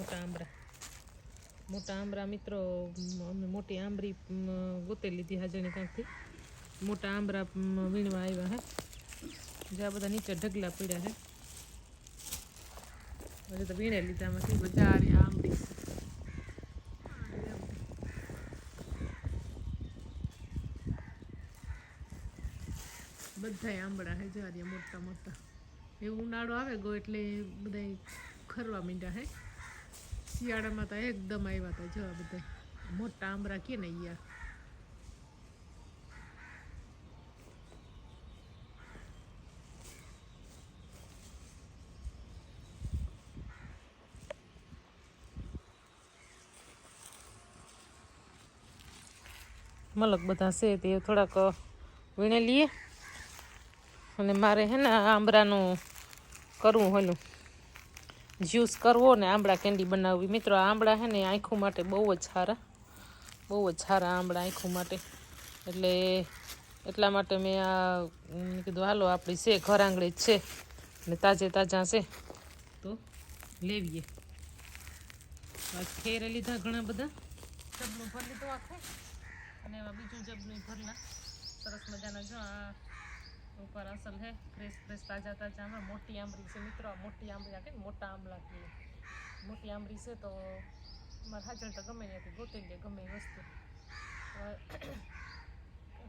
મોટા આંબરા. મોટા આંબરા મિત્રો, અમે મોટી આંબરી ગોતે લીધી હાજરની કાંકથી મોટા આંબરા વીણવા આવ્યા હે. જે આ બધા નીચે ઢગલા પડ્યા છે હજી તો વીણે લીધા આમાંથી બધા આ રહ્યા આંબરી. બધાય આંબળા હે જો મોટા મોટા. એ ઉનાળો આવે ગો એટલે બધા ખરવા માંડ્યા હે. શિયાળામાં તો એકદમ આવ્યા હતા જો બધા મોટા આંબરા કે ને અહીંયા મલક બધા છે તે થોડાક વીણે લઈએ અને મારે હે ને આંબરાનું કરવું હોલું જ્યુસ કરવો ને આંબળા કેન્ડી બનાવવી. મિત્રો આંબળા છે ને આંખું માટે બહુ જ સારા. બહુ જ સારા આંબળા આંખું માટે. એટલે એટલા માટે મેં આ કીધું, હાલો, આપણી છે ઘર આંગળે જ છે. ને તાજે તાજા છે. તો લેવીએ. ખેર લીધા ઘણા બધા. જબનું ભરી લીધું આખું. અને એમાં બીજું જબનું ભરલા. સરસ મજાના જો આ ઉપર અસલ હે ફ્રેશ ફ્રેશ તાજા તાજા આંબળા મોટી આંબરી છે. મિત્રો મોટી આંબરી આ કે મોટા આંબલા કહીએ મોટી આંબરી છે તો મારે હાજર તો ગમે ત્યાંથી ગોતી લે ગમે વસ્તુ.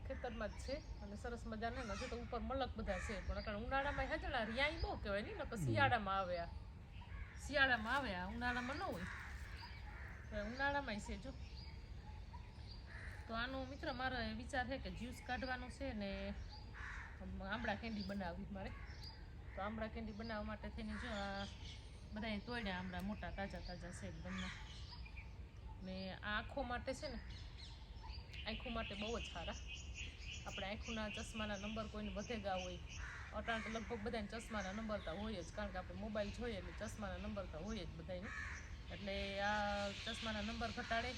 ખેતરમાં જ છે અને સરસ મજા ને હજુ તો ઉપર મલક બધા છે, પણ અત્યારે ઉનાળામાં હાજર આ રિયાઈ બહુ કહેવાય નહીં ને શિયાળામાં આવે આ. શિયાળામાં આવે આ, ઉનાળામાં ન હોય. તો ઉનાળામાં છે જો. તો આનો મિત્ર મારો વિચાર છે કે જ્યુસ કાઢવાનું છે ને આમ આંબળા કેન્ડી બનાવવી મારે. તો આમળા કેન્ડી બનાવવા માટે થઈને જો આ બધા તોડ્યા આંબળા મોટા તાજા તાજા છે એકદમ ને આ આંખો માટે છે ને, આંખો માટે બહુ જ સારા. આપણે આંખોના ચશ્માના નંબર કોઈને વધે ગયા હોય, અટાણ તો લગભગ બધાને ચશ્માના નંબર તો હોય જ, કારણ કે આપણે મોબાઈલ જોઈએ એટલે ચશ્માના નંબર તો હોય જ બધાને એટલે આ ચશ્માના નંબર ઘટાડે,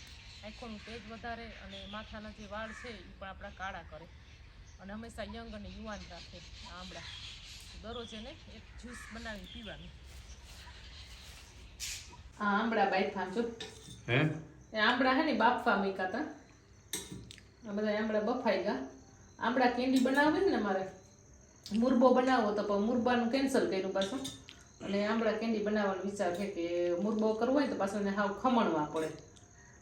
આંખોનું તેજ વધારે અને માથાના જે વાળ છે એ પણ આપણા કાળા કરે. અને હંમેશા યંગ અને યુવાન રાખે. આમળા દરરોજ એને એક જ્યુસ બનાવી પીવાનું. આ આંબળા બાફા જો. હે? એ આંબળા હે ને બાફવા મૂક્યા હતા આ બધા આમળા બફાઈ ગયા. આમળા કેન્ડી બનાવવી ને મારે? મુરબો બનાવવો તો પણ મુરબાનું કેન્સલ કર્યું પાછું. અને આંબળા કેન્ડી બનાવવાનો વિચાર છે કે મુરબો કરવો હોય તો પાછું એને હાવ ખમણવા પડે.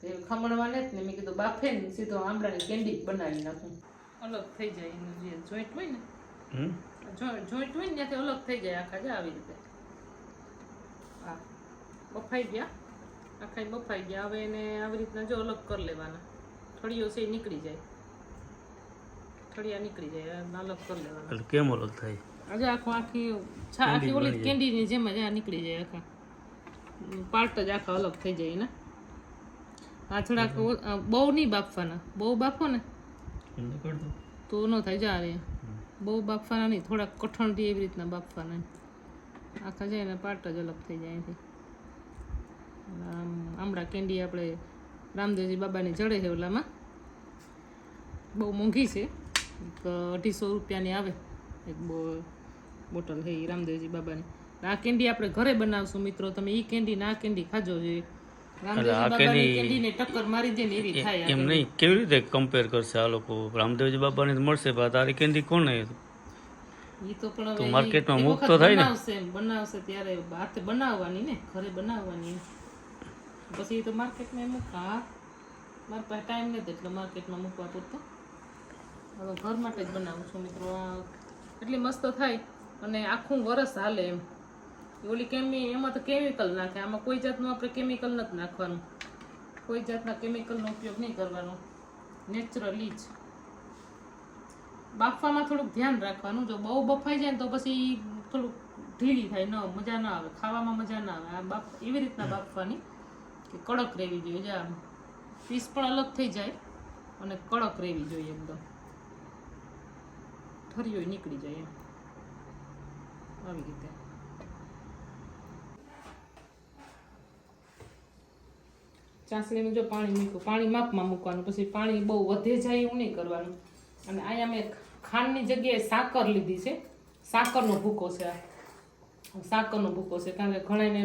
તો એ ખમણવા ને જ ને મેં કીધું બાફે ને સીધો આમળાની કેન્ડી જ બનાવી નાખું. અલગ થઈ જાય એનું જે જોઈન્ટ હોય ને જોઈન્ટ હોય ને ત્યાંથી અલગ થઈ જાય આખા જ આવી રીતે. હા બફાઈ ગયા આખા બફાઈ ગયા. હવે એને આવી રીતના જો અલગ કરી લેવાના. થળીઓ છે નીકળી જાય. થળિયા નીકળી જાય અલગ કરી લેવાના. કેમ અલગ થાય? આજે આખું આખી આખી ઓલી કેન્ડીની જેમ જ આ નીકળી જાય આખા. પાર્ટ જ આખા અલગ થઈ જાય ને આ થોડાક બહુ નહીં બાફવાના. બહુ બાફો ને એમને કર દો. તો ન થાય, જા રે. બહુ બાફવાના નહીં કઠણ કઠણથી એવી રીતના બાફવાના આખા જાય ને પાટ જ અલગ થઈ જાય એનાથી આમ આમળા કેન્ડી આપણે રામદેવજી બાબાની જડે છે ઓલામાં. બહુ મોંઘી છે. એક અઢીસો રૂપિયાની આવે. એક બો, બોટલ છે રામદેવજી બાબાની. આ કેન્ડી આપણે ઘરે બનાવશું મિત્રો. તમે એ કેન્ડી ના કેન્ડી ખાજો જોઈએ એમ નહીં કેવી રીતે કમ્પેર કરશે આ લોકો? રામદેવજી બાબાની મળશે તારી કેન્ડી કોને? તો માર્કેટમાં મુક્ત થાય ને? બનાવશે ત્યારે હાથે બનાવવાની ને ઘરે બનાવવાની પછી એ તો માર્કેટમાં એમ હા મારા પાસે ટાઈમ નથી એટલે માર્કેટમાં મૂકવા પૂરતો. હવે ઘર માટે જ બનાવું છું મિત્રો એટલી મસ્ત થાય. અને આખું વરસ હાલે એમ. ઓલી કેમી, એમાં તો કેમિકલ નાખે. આમાં કોઈ જાતનું આપણે કેમિકલ નથી નાખવાનું. કોઈ જાતના કેમિકલનો ઉપયોગ નહીં કરવાનો. નેચરલી જ. બાફવામાં થોડુંક ધ્યાન રાખવાનું. જો બહુ બફાઈ જાય ને તો પછી થોડુંક ઢીલી થાય, ન, મજા ના આવે. ખાવામાં મજા ના આવે. આ બાફ, એવી રીતના બાફવાની કે કડક રહેવી જોઈએ. જે આમ પીસ પણ અલગ થઈ જાય અને કડક રહેવી જોઈએ એકદમ ઠરીઓ નીકળી જાય એમ. આવી રીતે. ચાસણીમાં જો પાણી મૂક્યું, પાણી માપમાં મૂકવાનું, પછી પાણી બહુ વધે જાય એવું નહીં કરવાનું. અને અહીંયા મેં ખાંડની જગ્યાએ સાકર લીધી છે. સાકરનો ભૂકો છે આ. સાકરનો ભૂકો છે. કારણ કે ઘણાને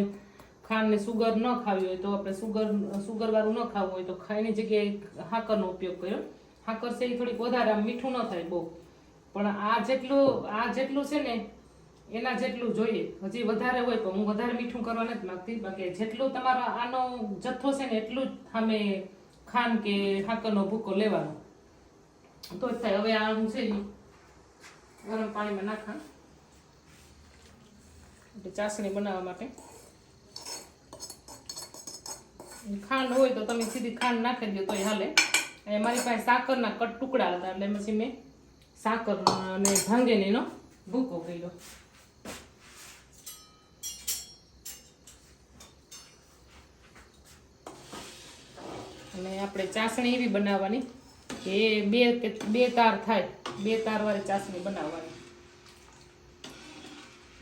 ખાંડને સુગર ન ખાવી હોય તો આપણે સુગર સુગરવાળું ન ખાવું હોય તો ખાઈની જગ્યાએ હાકરનો ઉપયોગ કર્યો. હાકર છે એ થોડીક વધારે આમ મીઠું ન થાય બહુ. પણ આ જેટલું આ જેટલું છે ને એના જેટલું જોઈએ. હજી વધારે હોય તો હું વધારે મીઠું કરવા નથી માગતી. બાકી જેટલું તમારો આનો જથ્થો છે ને એટલું જ સામે ખાંડ કે હાકરનો ભૂકો લેવાનો. તો જ થાય. હવે આ હું છે ગરમ પાણીમાં નાખા. એટલે ચાસણી બનાવવા માટે. ખાંડ હોય તો તમે સીધી ખાંડ નાખી દો તોય હાલે. અને મારી પાસે સાકરના કટ ટુકડા હતા. એટલે પછી મેં સાકર અને ભાંગેનીનો ભૂકો કર્યો. અને આપણે ચાસણી એવી બનાવવાની કે બે કે બે તાર થાય. બે તાર વાળી ચાસણી બનાવવાની.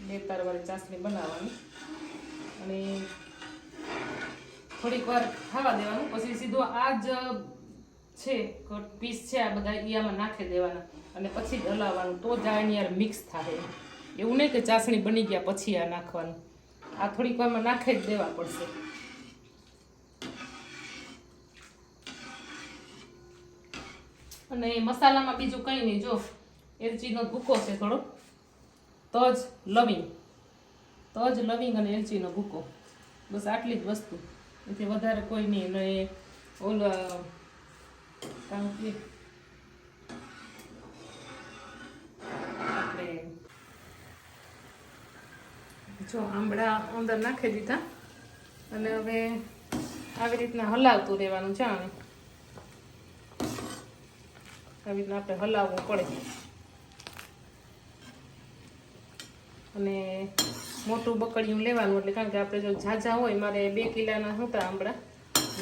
બે તાર વાળી ચાસણી બનાવવાની. અને થોડીક વાર ખાવા દેવાનું. પછી સીધો આ જ છે પીસ છે, આ બધા એ આમાં નાખી દેવાના. અને પછી જ હલાવવાનું તો જ આ મિક્સ થાય. એવું નહીં કે ચાસણી બની ગયા પછી આ નાખવાનું. આ થોડીક વારમાં નાખી જ દેવા પડશે. અને મસાલામાં બીજું કંઈ નહીં, જો એલચીનો ભૂકો છે થોડો. તજ લવિંગ. તજ લવિંગ અને એલચીનો ભૂકો. બસ આટલી જ વસ્તુ. એથી વધારે કોઈ નહીં. અને ઓલ કારણ કે જો આંબળા અંદર નાખી દીધા. અને હવે આવી રીતના હલાવતું રહેવાનું છે આને. આવી રીતના આપણે હલાવવું પડે. અને મોટું બકડિયું લેવાનું એટલે કારણ કે આપણે જો ઝાઝા હોય, મારે બે કિલાના હતા આંબળા.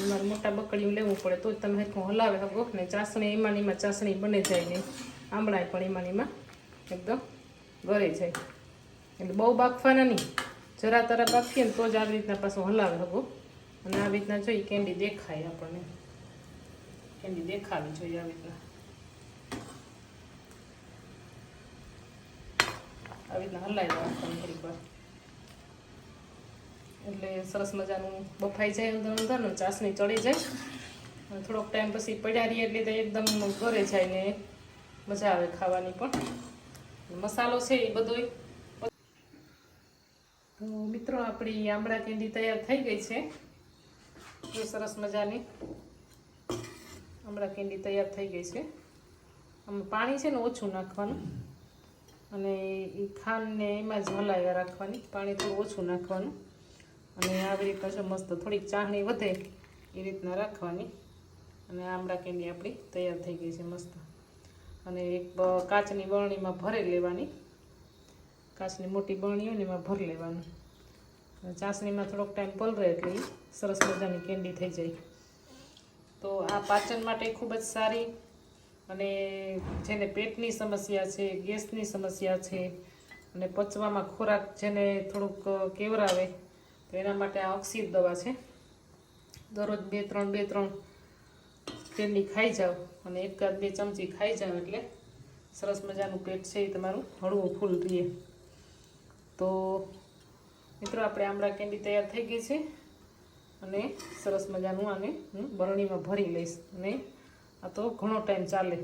મારે મોટા બકડિયું લેવું પડે તો જ તમે હરખું હલાવે શકો ને ચાસણી એમાં એમાં ચાસણી બને જાય ને આંબળા પણ એમાં એમાં એકદમ ગરે જાય. એટલે બહુ બાફવાના નહીં. જરા તરા બાફીએ ને તો જ આવી રીતના પાછું હલાવે શકો અને આવી રીતના જોઈએ કેન્ડી દેખાય આપણને. કેન્ડી દેખાવી જોઈએ આવી રીતના. આવી રીતના હલાવી દેવાનું થોડીક વાર. એટલે સરસ મજાનું બફાઈ જાય અંદર અંદર ને ચાસણી ચડી જાય. અને થોડોક ટાઈમ પછી પડ્યા રહીએ એટલે તે એકદમ ઘરે જાય ને મજા આવે ખાવાની પણ. મસાલો છે એ બધોય. તો મિત્રો, આપણી આંબળા કેન્ડી તૈયાર થઈ ગઈ છે. જો સરસ મજાની આંબળા કેન્ડી તૈયાર થઈ ગઈ છે. આમ પાણી છે ને ઓછું નાખવાનું. અને એ ખાંડને એમાં જ હલાવ્યા રાખવાની, પાણી થોડું ઓછું નાખવાનું. અને આવી રીતના જો મસ્ત થોડીક ચાહણી વધે એ રીતના રાખવાની. અને આમળા કેન્ડી આપણી તૈયાર થઈ ગઈ છે મસ્ત. અને એક કાચની બરણીમાં ભરી લેવાની. કાચની મોટી બરણી હોય ને એમાં ભરી લેવાનું. ચાસણીમાં થોડોક ટાઈમ પલરે એટલે સરસ મજાની કેન્ડી થઈ જાય. તો આ પાચન માટે ખૂબ જ સારી અને જેને પેટની સમસ્યા છે, ગેસની સમસ્યા છે અને પચવામાં ખોરાક જેને થોડુંક કેવરાવે, તો એના માટે આ અક્ષિત દવા છે. દરરોજ બે, ત્રણ બે, ત્રણ તેલની ખાઈ જાઓ અને એકાદ બે ચમચી ખાઈ જાઓ એટલે સરસ મજાનું પેટ છે એ તમારું હળવું ફૂલ રહીએ તો મિત્રો, આપણે આમળા કેન્ડી તૈયાર થઈ ગઈ છે અને સરસ મજાનું આને હું બરણીમાં ભરી લઈશ અને આ તો ઘણો ટાઈમ ચાલે.